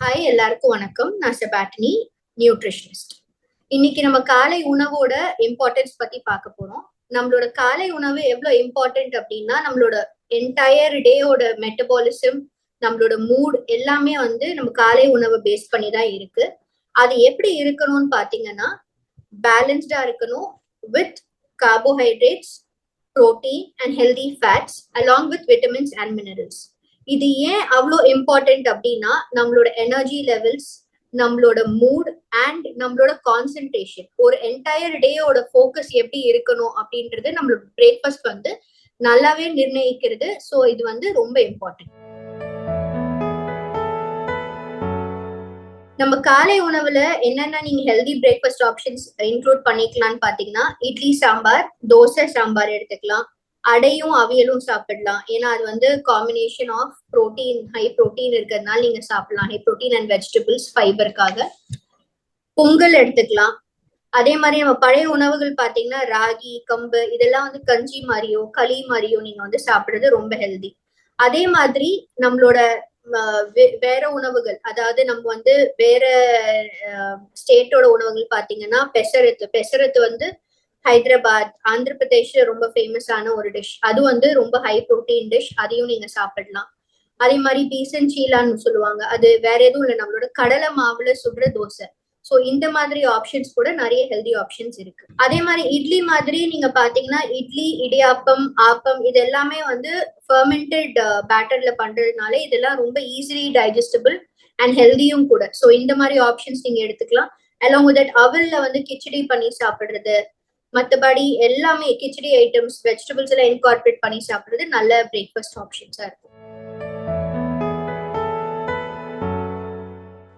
Hi எல்லாருக்கும் வணக்கம். நான் செபாட்டினி நியூட்ரிஷனிஸ்ட் இன்னைக்கு நம்ம காலை உணவோட இம்பார்ட்டன்ஸ் பத்தி பார்க்க போறோம். நம்மளோட காலை உணவு எவ்வளவு இம்பார்ட்டன்ட் அப்படின்னா நம்மளோட என்டையர் டேயோட மெட்டபாலிசம் நம்மளோட மூட் எல்லாமே வந்து நம்ம காலை உணவை பேஸ் பண்ணி தான் இருக்கு. அது எப்படி இருக்கணும்னு பாத்தீங்கன்னா பேலன்ஸ்டா இருக்கணும் with carbohydrates protein and healthy fats along with vitamins and minerals இது ஏன் அவ்வளோ இம்பார்ட்டன்ட் அப்படின்னா நம்மளோட எனர்ஜி லெவல்ஸ் நம்மளோட மூட் அண்ட் நம்மளோட கான்சென்ட்ரேஷன் ஒரு என்டையர் டேயோட ஃபோக்கஸ் எப்படி இருக்கணும் அப்படின்றது நம்மளோட பிரேக்ஃபாஸ்ட் வந்து நல்லாவே நிர்ணயிக்கிறது. ஸோ இது வந்து ரொம்ப இம்பார்ட்டன்ட் நம்ம காலை உணவுல என்னென்ன நீங்க ஹெல்தி பிரேக்ஃபாஸ்ட் ஆப்ஷன்ஸ் இன்க்ளூட் பண்ணிக்கலாம்னு பாத்தீங்கன்னா இட்லி சாம்பார் தோசை சாம்பார் எடுத்துக்கலாம். அடையும் அவியலும் சாப்பிடலாம். ஏன்னா அது வந்து combination of protein high protein இருக்கிறதுனால நீங்க சாப்பிடலாம். ஹை ப்ரோட்டீன் அண்ட் வெஜிடபிள்ஸ் ஃபைபருக்காக பொங்கல் எடுத்துக்கலாம். அதே மாதிரி நம்ம பழைய உணவுகள் பாத்தீங்கன்னா ராகி கம்பு இதெல்லாம் வந்து கஞ்சி மாதிரியோ களி மாதிரியோ நீங்க வந்து சாப்பிடுறது ரொம்ப ஹெல்தி அதே மாதிரி நம்மளோட வேற உணவுகள். அதாவது நம்ம வந்து வேற ஸ்டேட்டோட உணவுகள் பாத்தீங்கன்னா பெசரத்து பெசரத்து வந்து ஹைதராபாத் ஆந்திர பிரதேஷ்ல ரொம்ப ஃபேமஸான ஒரு டிஷ் அது வந்து ரொம்ப ஹை ப்ரோட்டீன் டிஷ் அதையும் நீங்க சாப்பிடலாம். அதே மாதிரி பீசன் சீலான்னு சொல்லுவாங்க. அது வேற எதுவும் இல்லை. நம்மளோட கடலை மாவுல சுடுற தோசை. ஸோ இந்த மாதிரி ஆப்ஷன்ஸ் கூட நிறைய ஹெல்தி ஆப்ஷன்ஸ் இருக்கு. அதே மாதிரி இட்லி மாதிரி நீங்க பாத்தீங்கன்னா இட்லி இடியாப்பம் ஆப்பம் இது எல்லாமே வந்து ஃபர்மெண்டட் பேட்டர்ல பண்றதுனால இதெல்லாம் ரொம்ப ஈஸிலி டைஜஸ்டபிள் அண்ட் ஹெல்தியும் கூட. ஸோ இந்த மாதிரி ஆப்ஷன்ஸ் நீங்க எடுத்துக்கலாம். அலாங் வித் தட் அவல்ல வந்து கிச்சடி பண்ணி சாப்பிடுறது மற்றபடி எல்லாமே கிச்சடி ஐட்டம்ஸ் வெஜிடபிள்ஸ் எல்லாம் இன்கார்பரேட் பண்ணி சாப்பிடுறது நல்ல பிரேக்ஃபாஸ்ட் ஆப்ஷன்ஸா இருக்கும்.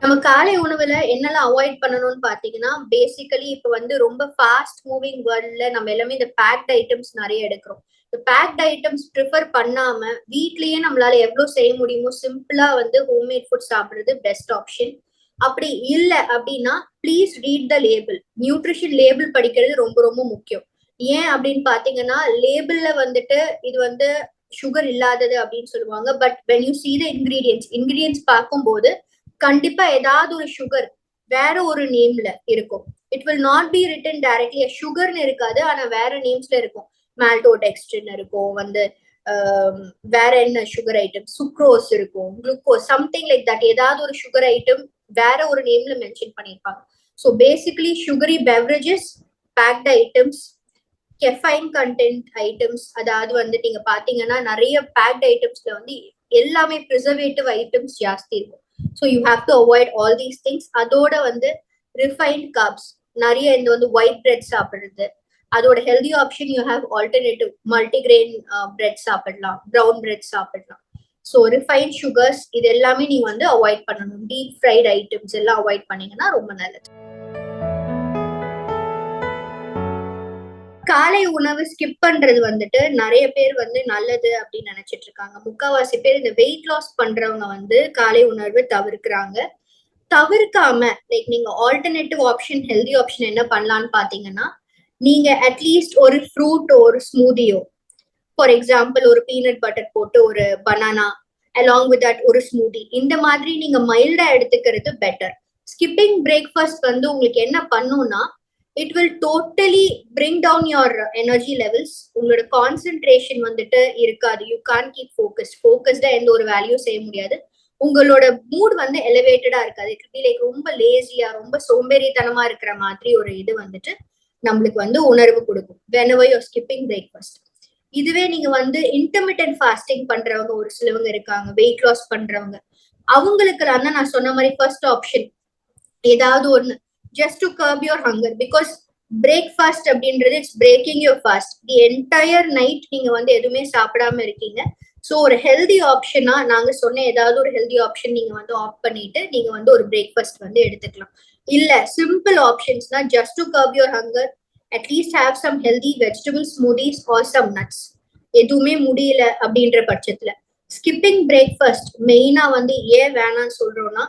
நம்ம காலை உணவுல என்னெல்லாம் அவாய்ட் பண்ணணும்னு பாத்தீங்கன்னா பேசிக்கலி இப்ப வந்து ரொம்ப ஃபாஸ்ட் மூவிங் வேர்ல்ட்ல நம்ம எல்லாமே இந்த பேக்ட் ஐட்டம்ஸ் நிறைய எடுக்கிறோம். இந்த பேக்ட் ஐட்டம்ஸ் ப்ரிஃபர் பண்ணாம வீட்லயே நம்மளால எவ்வளவு செய்ய முடியுமோ சிம்பிளா வந்து ஹோம்மேட் ஃபுட் சாப்பிடுறது பெஸ்ட் ஆப்ஷன் அப்படி இல்லை அப்படின்னா please read the label nutrition label படிக்கிறது ரொம்ப ரொம்ப முக்கியம். ஏன் அப்படின்னு பாத்தீங்கன்னா லேபிள்ல வந்துட்டு இது வந்து சுகர் இல்லாதது அப்படின்னு சொல்லுவாங்க. But when you see the ingredients ingredients பார்க்கும்போது கண்டிப்பா ஏதாவது ஒரு சுகர் வேற ஒரு நேம்ல இருக்கும். It will not be written directly சுகர்னு இருக்காது. ஆனா வேற நேம்ஸ்ல இருக்கும். மால்டோடெக்ஸ்ட்ரின் இருக்கும். வந்து வேற என்ன சுகர் ஐட்டம் சுக்ரோஸ் இருக்கும். குளுக்கோஸ் சம்திங் லைக் தட் ஏதாவது ஒரு சுகர் ஐட்டம் வேற ஒரு நேம்ல மென்ஷன் பண்ணியிருப்பாங்க so basically sugary beverages packed items caffeine content items அதாவது வந்து நீங்க பாத்தீங்கன்னா நிறைய பேக்ட் ஐட்டம்ஸ்ல வந்து எல்லாமே ப்ரிசர்வேட்டிவ் ஐட்டம்ஸ் ஜாஸ்தி இருக்கும். So you have to avoid all these things அதோட வந்து ரிஃபைன்ட் காப்ஸ் நிறைய இந்த வந்து ஒயிட் பிரெட் சாப்பிடுறது. அதோட healthy option you have alternative multigrain bread சாப்பிடலாம் ப்ரௌன் பிரெட் சாப்பிடலாம். ஸோ ரிஃபைன் சுகர்ஸ் இது எல்லாமே நீங்க வந்து அவாய்ட் பண்ணணும். டீப் ஃப்ரைட் ஐட்டம்ஸ் எல்லாம் அவாய்ட் பண்ணீங்கன்னா ரொம்ப நல்லது. காலை உணவு ஸ்கிப் பண்றது வந்துட்டு நிறைய பேர் வந்து நல்லது அப்படின்னு நினைச்சிட்டு இருக்காங்க. முக்காவாசி பேர் இந்த வெயிட் லாஸ் பண்றவங்க வந்து காலை உணர்வு தவிர்க்கிறாங்க. தவிர்க்காம லைக் நீங்க ஆல்டர்னேட்டிவ் ஆப்ஷன் ஹெல்தி ஆப்ஷன் என்ன பண்ணலாம்னு பாத்தீங்கன்னா நீங்க அட்லீஸ்ட் ஒரு ஃப்ரூட் ஒரு ஸ்மூதியோ ஃபார் எக்ஸாம்பிள் ஒரு பீனட் பட்டர் போட்டு ஒரு பனானா அலாங் வித் தட் ஒரு ஸ்மூதி இந்த மாதிரி நீங்க மைல்டா எடுத்துக்கிறது பெட்டர் ஸ்கிப்பிங் பிரேக்ஃபாஸ்ட் வந்து உங்களுக்கு என்ன பண்ணும்னா it will totally bring down your energy levels உங்களோட கான்சென்ட்ரேஷன் வந்துட்டு இருக்காது. யூ கான் கீப் ஃபோக்கஸ் ஃபோக்கஸ்டா எந்த ஒரு வேல்யூ செய்ய முடியாது. உங்களோட மூட் வந்து எலிவேட்டடா இருக்காது. இட் பி லைக் ரொம்ப லேசியா ரொம்ப சோம்பேறித்தனமா இருக்கிற மாதிரி ஒரு இது வந்துட்டு நம்மளுக்கு வந்து உணர்வு கொடுக்கும். வெனவர் யோர் ஸ்கிப்பிங் பிரேக்ஃபாஸ்ட் இதுவே நீங்க வந்து இன்டர்மீடியன்ட் ஃபாஸ்டிங் பண்றவங்க ஒரு சிலவங்க இருக்காங்க வெயிட் லாஸ் பண்றவங்க. அவங்களுக்கு தான் நான் சொன்ன மாதிரி ஃபர்ஸ்ட் ஆப்ஷன் ஏதாவது ஒண்ணு just to curb your hunger because breakfast அப்படின்றது it's breaking your fast the entire night நீங்க வந்து எதுவுமே சாப்பிடாம இருக்கீங்க. ஸோ ஒரு ஹெல்தி ஆப்ஷனா நாங்க சொன்ன ஏதாவது ஒரு ஹெல்தி ஆப்ஷன் நீங்க வந்து ஆஃப் பண்ணிட்டு நீங்க வந்து ஒரு பிரேக்ஃபாஸ்ட் வந்து எடுத்துக்கலாம். இல்ல simple ஆப்ஷன்ஸ்னா just to curb your hunger at least have some healthy vegetable smoothies or some nuts எதுவுமே முடியல அப்படின்ற பட்சத்துல. ஸ்கிப்பிங் பிரேக்ஃபாஸ்ட் மெயினா வந்து ஏன் வேணாம்னு சொல்றோம்னா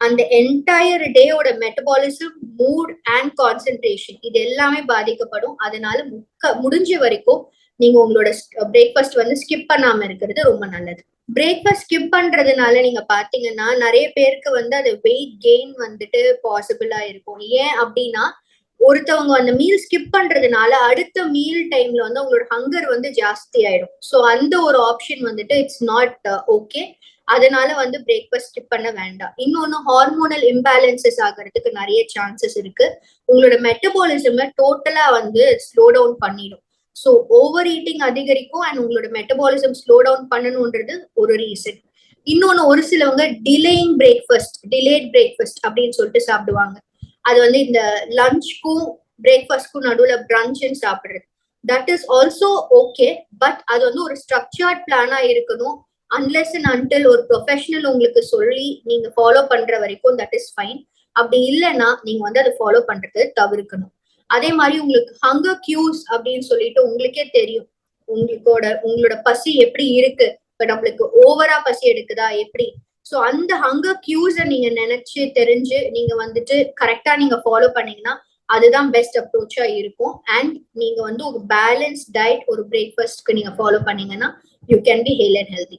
அந்த என்டையர் டேயோட மெட்டபாலிசம் மூட் அண்ட் கான்சென்ட்ரேஷன் இது எல்லாமே பாதிக்கப்படும். அதனால முக்க முடிஞ்ச வரைக்கும் நீங்க உங்களோட பிரேக்ஃபாஸ்ட் வந்து ஸ்கிப் பண்ணாம இருக்கிறது ரொம்ப நல்லது. பிரேக்ஃபாஸ்ட் ஸ்கிப் பண்றதுனால நீங்க பாத்தீங்கன்னா நிறைய பேருக்கு வந்து அது வெயிட் கெயின் வந்துட்டு பாசிபிளா இருக்கும். ஏன் அப்படின்னா ஒருத்தவங்க அந்த மீல் ஸ்கிப் பண்றதுனால அடுத்த மீல் டைம்ல வந்து அவங்களோட ஹங்கர் வந்து ஜாஸ்தி ஆயிடும். ஸோ அந்த ஒரு ஆப்ஷன் வந்துட்டு இட்ஸ் நாட் ஓகே அதனால வந்து பிரேக்ஃபாஸ்ட் ஸ்கிப் பண்ண வேண்டாம். இன்னொன்னு ஹார்மோனல் இம்பேலன்சஸ் ஆகிறதுக்கு நிறைய சான்சஸ் இருக்கு. உங்களோட மெட்டபாலிசமை டோட்டலா வந்து ஸ்லோ டவுன் பண்ணிடும். ஸோ ஓவர் ஈட்டிங் அதிகரிக்கும் அண்ட் உங்களோட மெட்டபாலிசம் ஸ்லோ டவுன் பண்ணணுன்றது ஒரு ரீசன் இன்னொன்னு ஒரு சிலவங்க டிலேயிங் பிரேக்ஃபாஸ்ட் டிலேட் பிரேக்ஃபாஸ்ட் அப்படின்னு சொல்லிட்டு சாப்பிடுவாங்க. அது வந்து இந்த லஞ்ச்க்கும் பிரேக்ஃபாஸ்ட்க்கும் நடுவில் பிரஞ்சுன்னு சாப்பிடுறது. That is also okay but அது வந்து ஒரு ஸ்ட்ரக்சர்ட் பிளானா இருக்கணும். அன்லெஸ் அண்ட் அன்டில் ஒரு ப்ரொஃபஷனல் உங்களுக்கு சொல்லி நீங்க ஃபாலோ பண்ற வரைக்கும் தட் இஸ் ஃபைன் அப்படி இல்லைன்னா நீங்க வந்து அதை ஃபாலோ பண்றது தவிர்க்கணும். அதே மாதிரி உங்களுக்கு ஹங்கர் கியூஸ் அப்படின்னு சொல்லிட்டு உங்களுக்கே தெரியும். உங்களுக்கோட உங்களோட பசி எப்படி இருக்கு? இப்ப நம்மளுக்கு ஓவரா பசி எடுக்குதா? எப்படி? ஸோ அந்த ஹங்கர் கியூஸை நீங்க நினைச்சு தெரிஞ்சு நீங்க வந்துட்டு கரெக்டா நீங்க ஃபாலோ பண்ணீங்கன்னா அதுதான் பெஸ்ட் அப்ரோச்சா இருக்கும். அண்ட் நீங்க வந்து ஒரு பேலன்ஸ் டயட் ஒரு பிரேக்ஃபாஸ்ட்க்கு நீங்க ஃபாலோ பண்ணீங்கன்னா you can be hale and healthy